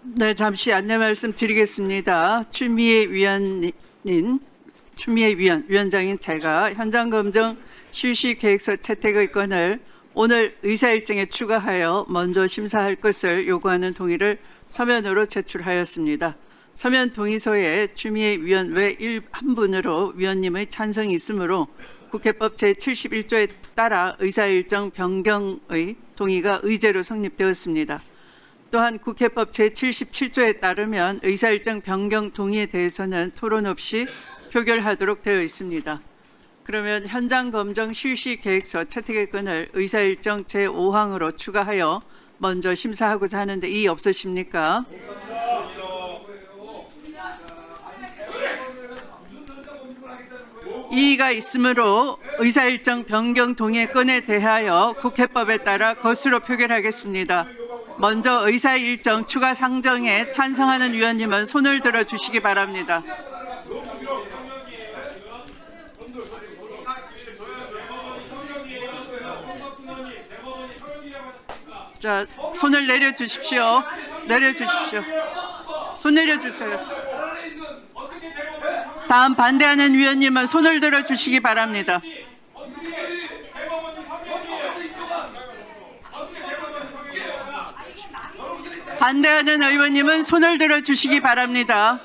네, 잠시 안내 말씀 드리겠습니다. 추미애 위원님, 추미애 위원, 위원장인 제가 현장 검정 실시 계획서 채택의 건을 오늘 의사 일정에 추가하여 먼저 심사할 것을 요구하는 동의를 서면으로 제출하였습니다. 서면 동의서에 추미애 위원 외일한 분으로 위원님의 찬성이 있으므로 국회법 제71조에 따라 의사 일정 변경의 동의가 의제로 성립되었습니다. 또한 국회법 제77조에 따르면 의사일정 변경 동의에 대해서는 토론 없이 표결하도록 되어 있습니다. 그러면 현장 검정 실시 계획서 채택의 건을 의사일정 제5항으로 추가하여 먼저 심사하고자 하는데 이의 없으십니까? 이의가 있으므로 의사일정 변경 동의 건에 대하여 국회법에 따라 거수로 표결하겠습니다. 먼저 의사 일정 추가 상정에 찬성하는 위원님은 손을 들어 주시기 바랍니다. 자, 손을 내려 주십시오. 내려 주십시오. 손 내려 주세요. 다음 반대하는 위원님은 손을 들어 주시기 바랍니다. 반대하는 의원님은 손을 들어 주시기 바랍니다.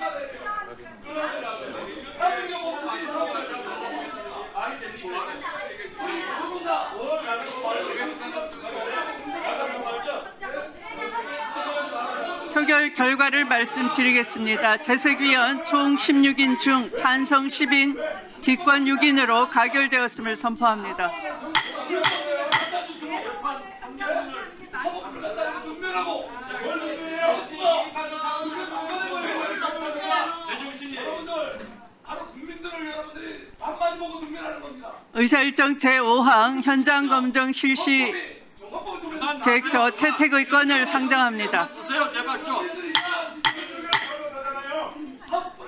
표결 결과를 말씀드리겠습니다. 재색위원 총 16인 중 찬성 10인, 기권 6인으로 가결되었음을 선포합니다. 바로 국민들을 여러분들이 밥만 보고 눈물하는 겁니다. 의사일정 제5항 현장 검정 실시 계획서 채택의 건을 상정합니다.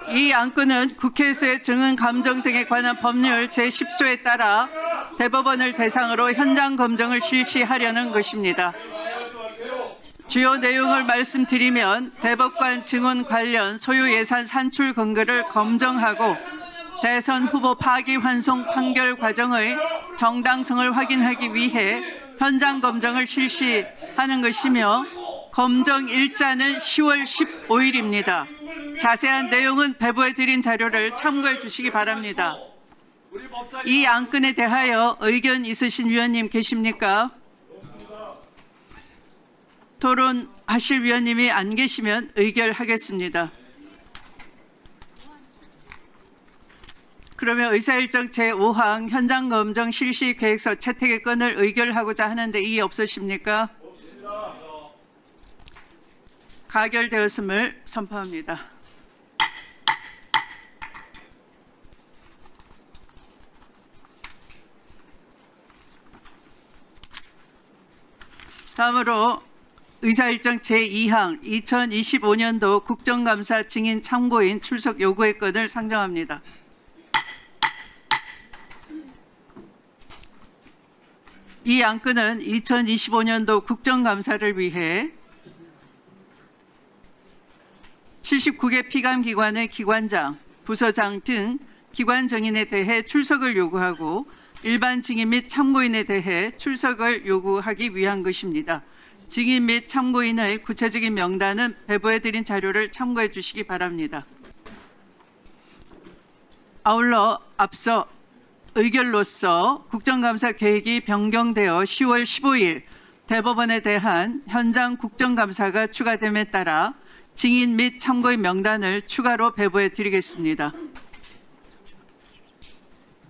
이 안건은 국회에서의 증언 감정 등에 관한 법률 제10조에 따라 대법원을 대상으로 현장 검정을 실시하려는 것입니다. 주요 내용을 말씀드리면 대법관 증언 관련 소유 예산 산출 근거를 검정하고 대선 후보 파기 환송 판결 과정의 정당성을 확인하기 위해 현장 검정을 실시하는 것이며 검정 일자는 10월 15일입니다. 자세한 내용은 배부해 드린 자료를 참고해 주시기 바랍니다. 이 안건에 대하여 의견 있으신 위원님 계십니까? 토론하실 위원님이 안 계시면 의결하겠습니다. 그러면 의사일정 제5항 현장 검정 실시 계획서 채택의 건을 의결하고자 하는데 이의 없으십니까? 가결되었음을 선포합니다. 다음으로 의사일정 제2항 2025년도 국정감사 증인 참고인 출석 요구의 건을 상정합니다. 이 안건은 2025년도 국정감사를 위해 79개 피감기관의 기관장, 부서장 등 기관 정인에 대해 출석을 요구하고 일반 증인 및 참고인에 대해 출석을 요구하기 위한 것입니다. 증인 및 참고인의 구체적인 명단은 배부해드린 자료를 참고해 주시기 바랍니다. 아울러 앞서 의결로서 국정감사 계획이 변경되어 10월 15일 대법원에 대한 현장 국정감사가 추가됨에 따라 증인 및 참고인 명단을 추가로 배부해 드리겠습니다.